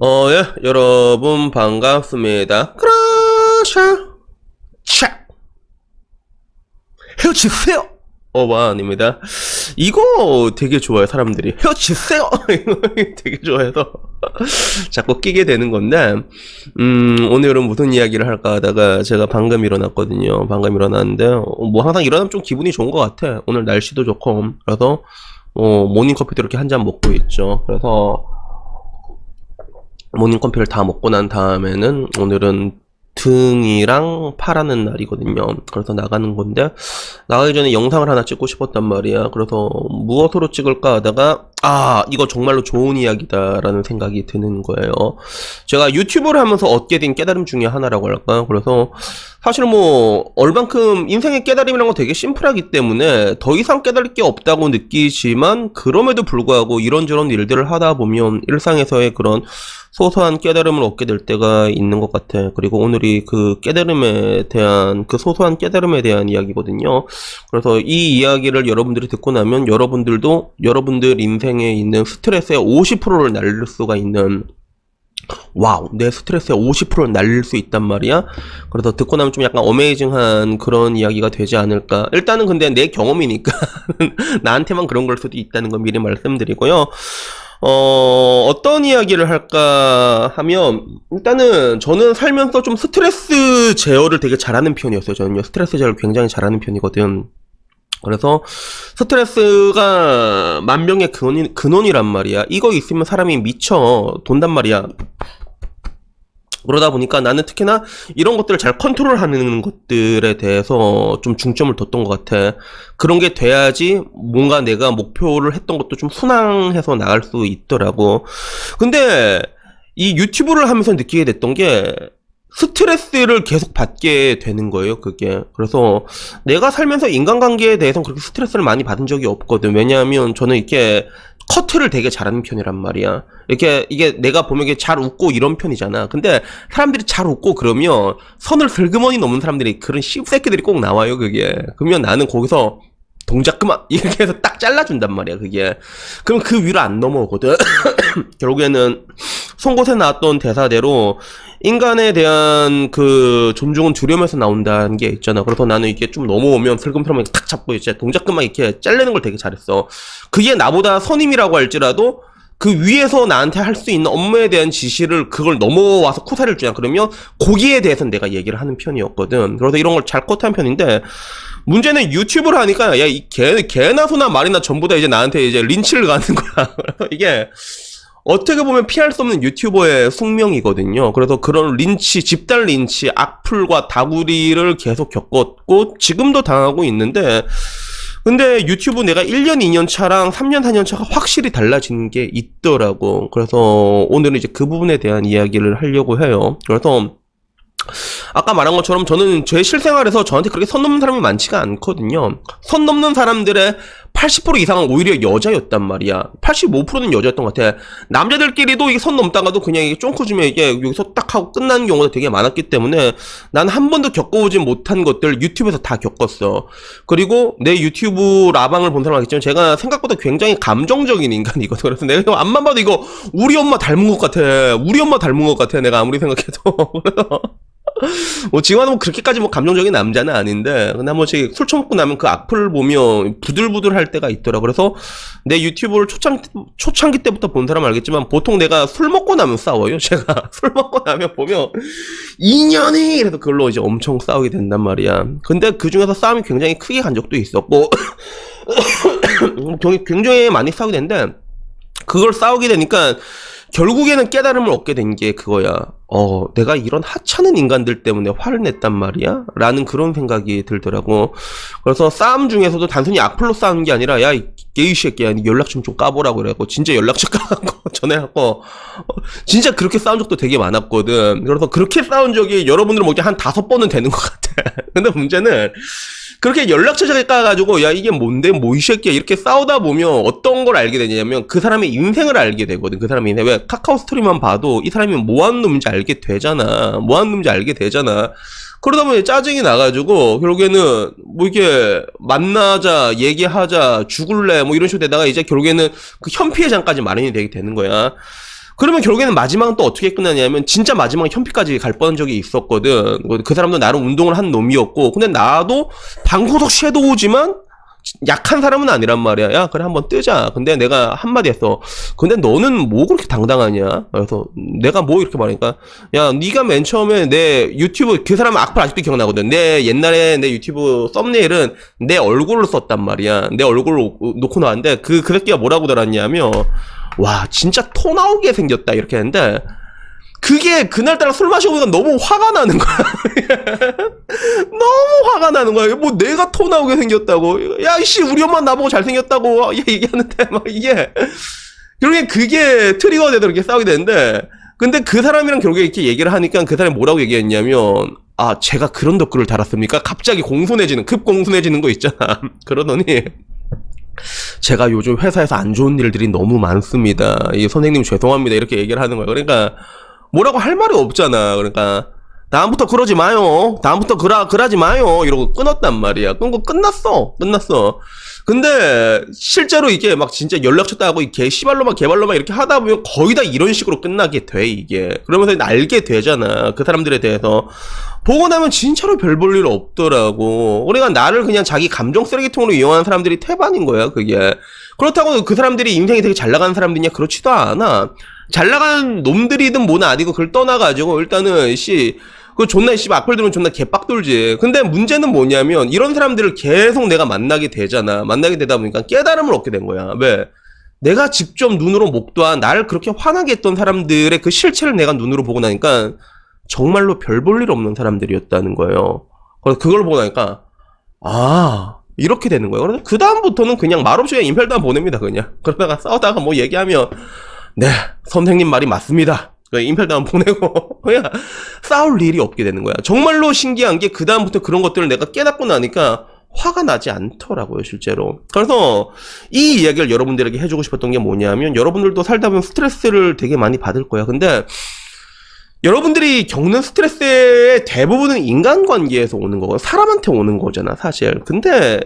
어, 예, 여러분 반갑습니다. 크라샤 차 헤어지세요. 어반입니다. 이거 되게 좋아요 사람들이 헤어지세요. 이거 되게 좋아해서 자꾸 끼게 되는 건데 음 오늘은 무슨 이야기를 할까 하다가 제가 방금 일어났거든요. 방금 일어났는데 어, 뭐 항상 일어나면 좀 기분이 좋은 것 같아. 오늘 날씨도 좋고 그래서 어, 모닝커피도 이렇게 한 잔 먹고 있죠. 그래서 모닝 커피를 다 먹고 난 다음에는 오늘은 등이랑 팔하는 날이거든요. 그래서 나가는 건데 나가기 전에 영상을 하나 찍고 싶었단 말이야. 그래서 무엇으로 찍을까 하다가 아 이거 정말로 좋은 이야기다라는 생각이 드는 거예요. 제가 유튜브를 하면서 얻게 된 깨달음 중에 하나라고 할까. 그래서 사실 뭐 얼만큼 인생의 깨달음이란 건 되게 심플하기 때문에 더 이상 깨달을 게 없다고 느끼지만 그럼에도 불구하고 이런저런 일들을 하다 보면 일상에서의 그런 소소한 깨달음을 얻게 될 때가 있는 것 같아. 그리고 오늘이 그 깨달음에 대한, 그 소소한 깨달음에 대한 이야기거든요. 그래서 이 이야기를 여러분들이 듣고 나면 여러분들도 여러분들 인생 에 있는 스트레스의 50%를 날릴 수가 있는 와우, 내 스트레스의 50%를 날릴 수 있단 말이야. 그래서 듣고 나면 좀 약간 어메이징한 그런 이야기가 되지 않을까. 일단은 근데 내 경험이니까 나한테만 그런 걸 수도 있다는 거 미리 말씀드리고요. 어, 어떤 이야기를 할까 하면, 일단은 저는 살면서 좀 스트레스 제어를 되게 잘하는 편이었어요. 저는요. 스트레스 제어를 굉장히 잘하는 편이거든. 그래서 스트레스가 만병의 근원이, 근원이란 말이야. 이거 있으면 사람이 미쳐 돈단 말이야. 그러다 보니까 나는 특히나 이런 것들을 잘 컨트롤하는 것들에 대해서 좀 중점을 뒀던 것 같아. 그런 게 돼야지 뭔가 내가 목표를 했던 것도 좀 순항해서 나갈 수 있더라고. 근데 이 유튜브를 하면서 느끼게 됐던 게 스트레스를 계속 받게 되는 거예요, 그게. 그래서 내가 살면서 인간관계에 대해서는 그렇게 스트레스를 많이 받은 적이 없거든. 왜냐하면 저는 이렇게 커트를 되게 잘하는 편이란 말이야. 이렇게 이게 내가 보면 이게 잘 웃고 이런 편이잖아. 근데 사람들이 잘 웃고 그러면 선을 슬그머니 넘는 사람들이 그런 씹새끼들이 꼭 나와요, 그게. 그러면 나는 거기서 동작 그만 이렇게 해서 딱 잘라준단 말이야, 그게. 그럼 그 위로 안 넘어오거든. 결국에는 송곳에 나왔던 대사대로 인간에 대한 그 존중은 두려움에서 나온다는 게 있잖아. 그래서 나는 이게 좀 넘어오면 슬금슬금 탁 잡고 이제 동작 그만 이렇게 잘리는 걸 되게 잘했어. 그게 나보다 선임이라고 할지라도 그 위에서 나한테 할 수 있는 업무에 대한 지시를 그걸 넘어와서 코사를 주냐 그러면 거기에 대해서는 내가 얘기를 하는 편이었거든. 그래서 이런 걸잘 커트한 편인데 문제는 유튜브를 하니까 야이개 개나 소나 말이나 전부 다 이제 나한테 이제 린치를 가는 거야. 이게 어떻게 보면 피할 수 없는 유튜버의 숙명이거든요. 그래서 그런 린치, 집단 린치, 악플과 다구리를 계속 겪었고, 지금도 당하고 있는데, 근데 유튜브 내가 1년, 2년 차랑 3년, 4년 차가 확실히 달라진 게 있더라고. 그래서 오늘은 이제 그 부분에 대한 이야기를 하려고 해요. 그래서 아까 말한 것처럼 저는 제 실생활에서 저한테 그렇게 선 넘는 사람이 많지가 않거든요. 선 넘는 사람들의 80% 이상은 오히려 여자였단 말이야. 85%는 여자였던 것 같아. 남자들끼리도 이게 선 넘다가도 그냥 이게 쫑크 주면 이게 여기서 딱 하고 끝나는 경우가 되게 많았기 때문에 난 한 번도 겪어보지 못한 것들 유튜브에서 다 겪었어. 그리고 내 유튜브 라방을 본 사람 알겠지만 제가 생각보다 굉장히 감정적인 인간이거든. 그래서 내가 앞만 봐도 이거 우리 엄마 닮은 것 같아. 우리 엄마 닮은 것 같아. 내가 아무리 생각해도. 뭐 지원은 뭐 그렇게까지 뭐 감정적인 남자는 아닌데 근데 한 번씩 술 처먹고 나면 그 악플을 보면 부들부들 할 때가 있더라. 그래서 내 유튜브를 초창 초창기 때부터 본 사람 알겠지만 보통 내가 술 먹고 나면 싸워요. 제가 술 먹고 나면 보면 2년이 이래서 그걸로 이제 엄청 싸우게 된단 말이야. 근데 그 중에서 싸움이 굉장히 크게 간 적도 있었고 굉장히 많이 싸우게 되는데 그걸 싸우게 되니까 결국에는 깨달음을 얻게 된 게 그거야. 어, 내가 이런 하찮은 인간들 때문에 화를 냈단 말이야? 라는 그런 생각이 들더라고. 그래서 싸움 중에서도 단순히 악플로 싸우는 게 아니라, 야, 이 게이 새끼야, 니 연락 좀 좀 까보라고 그래갖고, 진짜 연락처 까갖고, 전해갖고, 어, 진짜 그렇게 싸운 적도 되게 많았거든. 그래서 그렇게 싸운 적이 여러분들 먹기 한 다섯 번은 되는 것 같아. 근데 문제는, 그렇게 연락처를 까가지고 야 이게 뭔데 뭐 이 새끼야 이렇게 싸우다 보면 어떤 걸 알게 되냐면 그 사람의 인생을 알게 되거든 그 사람의 인생 왜 카카오 스토리만 봐도 이 사람이 뭐 하는 놈인지 알게 되잖아. 뭐 하는 놈인지 알게 되잖아. 그러다 보니 짜증이 나가지고 결국에는 뭐 이게 만나자 얘기하자 죽을래 뭐 이런 식으로 되다가 이제 결국에는 그 현피해장까지 마련이 되게 되는 거야. 그러면 결국에는 마지막은 또 어떻게 끝나냐면 진짜 마지막에 현피까지 갈 뻔한 적이 있었거든. 그 사람도 나름 운동을 한 놈이었고. 근데 나도 방구석 섀도우지만 약한 사람은 아니란 말이야. 야, 그래 한번 뜨자. 근데 내가 한마디 했어. 근데 너는 뭐 그렇게 당당하냐? 그래서 내가 뭐 이렇게 말하니까 야, 네가 맨 처음에 내 유튜브 그 사람 악플 아직도 기억나거든. 내 옛날에 내 유튜브 썸네일은 내 얼굴을 썼단 말이야. 내 얼굴을 놓- 놓고 나왔는데 그 그 새끼가 뭐라고 달았냐면 와, 진짜 토 나오게 생겼다 이렇게 했는데 그게 그날따라 술 마시고 보니까 너무 화가 나는 거야. 너무 화가 나는 거야. 뭐 내가 토 나오게 생겼다고. 야, 이씨, 우리 엄마 나보고 잘생겼다고. 얘 얘기하는데, 막 이게. 결국에 그게 트리거가 되도록 이렇게 싸우게 되는데, 근데 그 사람이랑 결국에 이렇게 얘기를 하니까 그 사람이 뭐라고 얘기했냐면, 아, 제가 그런 댓글을 달았습니까? 갑자기 공손해지는, 급 공손해지는 거 있잖아. 그러더니, 제가 요즘 회사에서 안 좋은 일들이 너무 많습니다. 이 선생님 죄송합니다. 이렇게 얘기를 하는 거야. 그러니까, 뭐라고 할 말이 없잖아. 그러니까, 다음부터 그러지 마요. 다음부터 그라, 그러지 마요. 이러고 끊었단 말이야. 끊고 끝났어. 끝났어. 근데, 실제로 이게 막 진짜 연락처도 하고, 개, 시발로만 개발로만 이렇게 하다 보면 거의 다 이런 식으로 끝나게 돼, 이게. 그러면서 알게 되잖아. 그 사람들에 대해서. 보고 나면 진짜로 별 볼 일 없더라고. 그러니까 나를 그냥 자기 감정 쓰레기통으로 이용하는 사람들이 태반인 거야, 그게. 그렇다고 그 사람들이 인생이 되게 잘 나가는 사람들이냐? 그렇지도 않아. 잘 나가는 놈들이든 뭐는 아니고 그걸 떠나가지고 일단은 씨, 그 존나 씨 악플 들으면 존나 개빡돌지. 근데 문제는 뭐냐면 이런 사람들을 계속 내가 만나게 되잖아. 만나게 되다 보니까 깨달음을 얻게 된 거야. 왜? 내가 직접 눈으로 목도한 나를 그렇게 화나게 했던 사람들의 그 실체를 내가 눈으로 보고 나니까 정말로 별 볼 일 없는 사람들이었다는 거예요. 그래서 그걸 보고 나니까 아 이렇게 되는 거예요. 그래서 그 다음부터는 그냥 말없이 그냥 인펠단 보냅니다. 그냥 그러다가 싸우다가 뭐 얘기하면 네 선생님 말이 맞습니다. 그 인펠단 보내고 그냥 싸울 일이 없게 되는 거야. 정말로 신기한 게 그 다음부터 그런 것들을 내가 깨닫고 나니까 화가 나지 않더라고요, 실제로. 그래서 이 이야기를 여러분들에게 해주고 싶었던 게 뭐냐면 여러분들도 살다 보면 스트레스를 되게 많이 받을 거야. 근데 여러분들이 겪는 스트레스의 대부분은 인간관계에서 오는 거고 사람한테 오는 거잖아 사실. 근데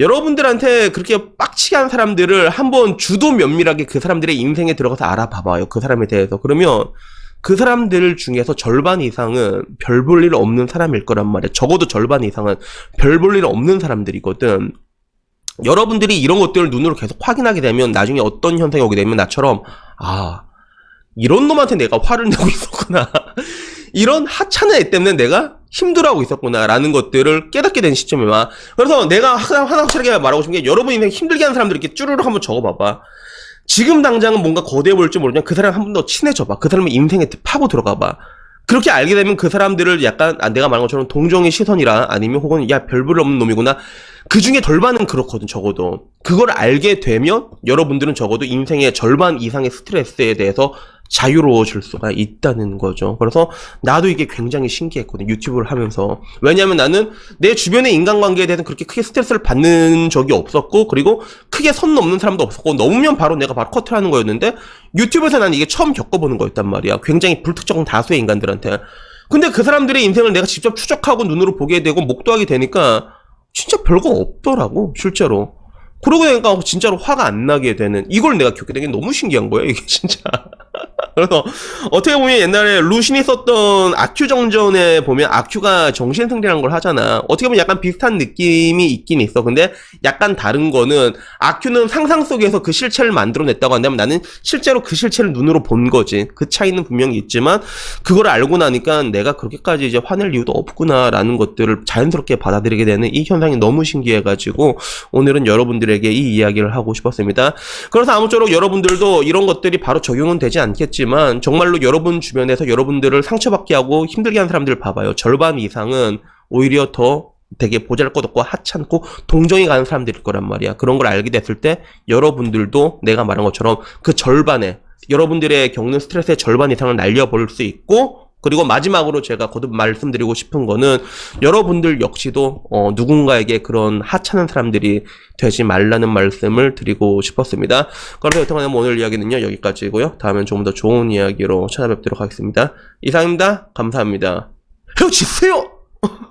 여러분들한테 그렇게 빡치게 한 사람들을 한번 주도 면밀하게 그 사람들의 인생에 들어가서 알아봐봐요 그 사람에 대해서. 그러면 그 사람들 중에서 절반 이상은 별 볼 일 없는 사람일 거란 말이야. 적어도 절반 이상은 별 볼 일 없는 사람들이거든. 여러분들이 이런 것들을 눈으로 계속 확인하게 되면 나중에 어떤 현상이 오게 되면 나처럼 아 이런 놈한테 내가 화를 내고 있었구나. 이런 하찮은 애 때문에 내가 힘들어하고 있었구나라는 것들을 깨닫게 된 시점이 와. 그래서 내가 하나, 하나 확실하게 말하고 싶은 게 여러분 인생 힘들게 하는 사람들 이렇게 쭈르륵 한번 적어봐봐. 지금 당장은 뭔가 거대해 보일지 모르지만 그 사람 한 번 더 친해져봐. 그 사람의 인생에 파고 들어가봐. 그렇게 알게 되면 그 사람들을 약간 아, 내가 말한 것처럼 동정의 시선이라 아니면 혹은 야 별볼 없는 놈이구나 그 중에 절반은 그렇거든 적어도 그걸 알게 되면 여러분들은 적어도 인생의 절반 이상의 스트레스에 대해서 자유로워질 수가 있다는 거죠. 그래서 나도 이게 굉장히 신기했거든 유튜브를 하면서 왜냐하면 나는 내 주변의 인간관계에 대해서 그렇게 크게 스트레스를 받는 적이 없었고 그리고 크게 선 넘는 사람도 없었고 넘으면 바로 내가 바로 커트를 하는 거였는데 유튜브에서 나는 이게 처음 겪어보는 거였단 말이야. 굉장히 불특정 다수의 인간들한테. 근데 그 사람들의 인생을 내가 직접 추적하고 눈으로 보게 되고 목도하게 되니까 진짜 별거 없더라고 실제로. 그러고 나니까 진짜로 화가 안 나게 되는 이걸 내가 겪게 된 게 너무 신기한 거야 이게 진짜. 그래서 어떻게 보면 옛날에 루신이 썼던 아큐 정전에 보면 아큐가 정신승리라는 걸 하잖아. 어떻게 보면 약간 비슷한 느낌이 있긴 있어. 근데 약간 다른 거는 아큐는 상상 속에서 그 실체를 만들어냈다고 한다면 나는 실제로 그 실체를 눈으로 본 거지. 그 차이는 분명히 있지만 그걸 알고 나니까 내가 그렇게까지 이제 화낼 이유도 없구나라는 것들을 자연스럽게 받아들이게 되는 이 현상이 너무 신기해가지고 오늘은 여러분들에게 이 이야기를 하고 싶었습니다. 그래서 아무쪼록 여러분들도 이런 것들이 바로 적용은 되지 않겠지만 정말로 여러분 주변에서 여러분들을 상처받게 하고 힘들게 하는 사람들 봐봐요. 절반 이상은 오히려 더 되게 보잘것없고 하찮고 동정이 가는 사람들일 거란 말이야. 그런 걸 알게 됐을 때 여러분들도 내가 말한 것처럼 그 절반에 여러분들의 겪는 스트레스의 절반 이상을 날려버릴 수 있고 그리고 마지막으로 제가 거듭 말씀드리고 싶은 거는 여러분들 역시도 어, 누군가에게 그런 하찮은 사람들이 되지 말라는 말씀을 드리고 싶었습니다. 그래서 여튼간에 오늘 이야기는요 여기까지고요. 다음엔 조금 더 좋은 이야기로 찾아뵙도록 하겠습니다. 이상입니다. 감사합니다. 헤어지세요.